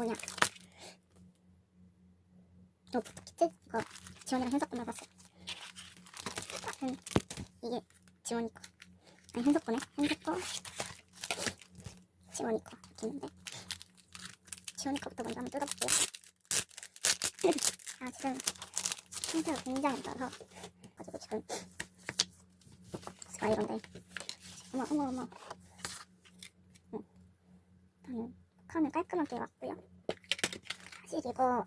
뭐냐. 요 포토키트 이거 지원이랑 현석 거만 봤어요 음, 이게 지원이 거. 아니 현석 거네 현석 거 지원이 거. 이렇게 있는데. 지원이 거부터 먼저 한번 뜯어볼게요. 아 지금 상태가 굉장히 안 따서 가지고 지금 아 이런데. 어머 어머 어머. 응. 일단은 칸을 깔끔하게 왔고요 사실 이거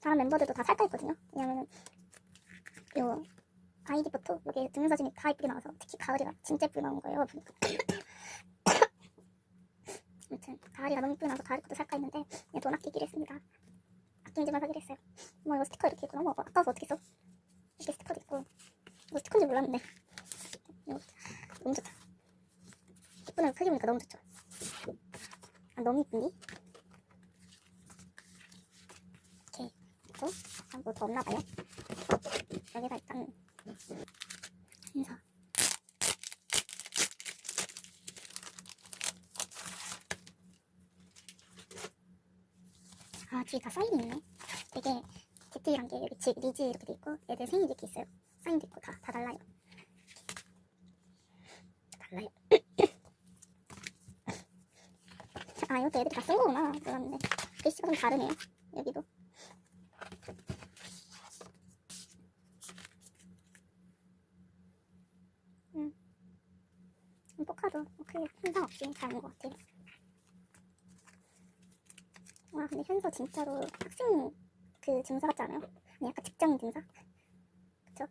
다른 멤버들도 다 살까 했거든요. 왜냐면은 요 아이디 포토 여기 증명사진이 다 이쁘게 나와서 특히 가을이가 진짜 예쁘게 나온 거예요 아무튼 가을이가 너무 예쁘게 나와서 가을 것도 살까 했는데 그냥 돈 아끼기로 했습니다. 아끼지만 사기로 했어요. 어머 이거 스티커 이렇게 있구나 어머 아까워서 어떻게 써 이렇게 스티커도 있고. 이거 스티커인지 몰랐는데. 이거 너무 좋다. 예쁘는 크게 보니까 너무 좋죠. 아 너무 이쁜디 이렇게 있고 아, 뭐더 없나 봐요. 여기가 일단 인사. 아 뒤에 다 사인이 있네. 되게 디테일한 게 여기 지, 리즈 이렇게 돼 있고 애들 생일 이렇게 있어요. 사인도 있고 다, 다 달라요. 달라요. 아 이것도 애들이 다 쓴 거구나. 몰랐는데 글씨가 좀 다르네요 여기도 음. 포카도 뭐 크게 흔상 없이 잘 온 것 같아요 와 근데 현서 진짜로 학생 그 증사 같지 않아요? 아니 약간 직장 증사? 그쵸?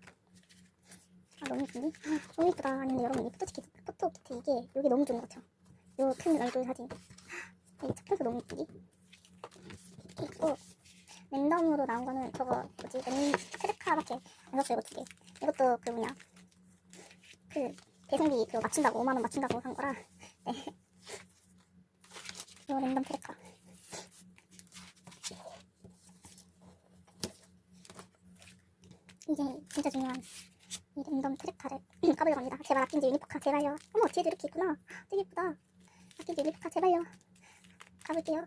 아 너무 이쁜데? 아, 너무 이쁘다 아니 여러분 이 포토키트, 포토키트 이게 여기 너무 좋은 것 같아요 요큰 얼굴 사진 이 착해서 너무? 이렇게 있고 랜덤으로 나온 거는 저거 뭐지 랜 크레카밖에 안 샀어요 이거 두개 이것도 그 뭐냐 그 배송비 그거 맞춘다고 5만원 맞춘다고 산 거라 네. 요 랜덤 크레카 이게 진짜 중요한 이 랜덤 트랙카를 까보려고 합니다. 제발 아낀지 유니포카 제발요. 어머 뒤에도 이렇게 있구나. 되게 예쁘다. 아낀지 유니포카 제발요. 가볼게요.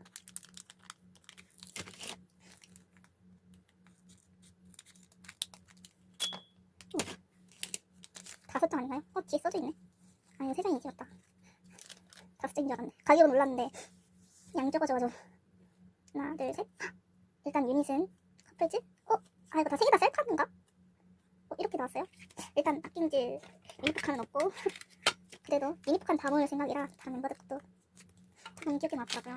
장 아닌가요? 어 뒤에 써져 있네. 아 이거 세 장이 지웠다. 다섯 장인 줄 알았네. 가격은 올랐는데 양 적어져가지고 하나 둘 셋. 일단 유닛은 커플즈. 어? 아 이거 다 세 개 다 셀카인가? 어, 이렇게 나왔어요. 일단 아낀지 유니포카는 없고 그래도 유니포카는 다 모을 생각이라 다른 멤버들 것도 다 기억에 맞더라고요.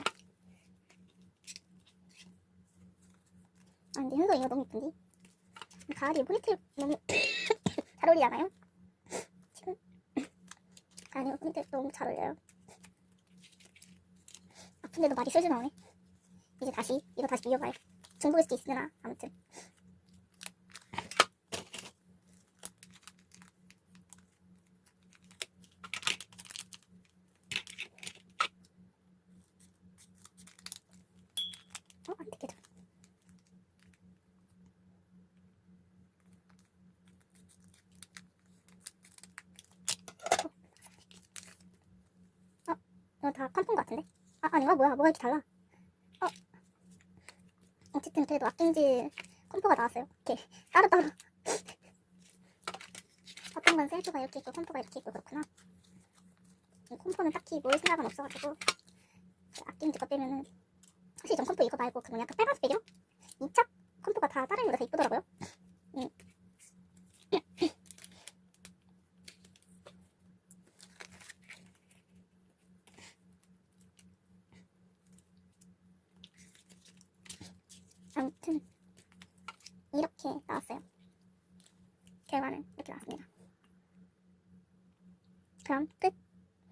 아 근데 현서 이거 너무 이쁜데? 가을이 포니테일 너무 잘 어울리지 않아요? 아니요 포니테일 너무 잘 어울려요. 아픈데도 말이 슬슬 나오네. 이제 다시 이거 다시 이어봐요. 중복일 수도 있으나 아무튼 이거 다 칸폰 같은데? 아, 아닌가? 뭐야? 뭐가 이렇게 달라? 어? 어쨌든 그래도 아낀지 컴포가 나왔어요. 이렇게 따로따로. 어떤 건 셀프가 이렇게 있고 컴포가 이렇게 있고 그렇구나. 이 컴포는 딱히 모을 생각은 없어가지고 아낀지 거 빼면은 사실 전 컴포 이거 말고 그 뭐냐 그 빨간색 배경 2차 컴포가 다 다른 거라서 이쁘더라고요. 음. 아무튼 이렇게 나왔어요. 결과는 이렇게 나왔습니다. 그럼 끝.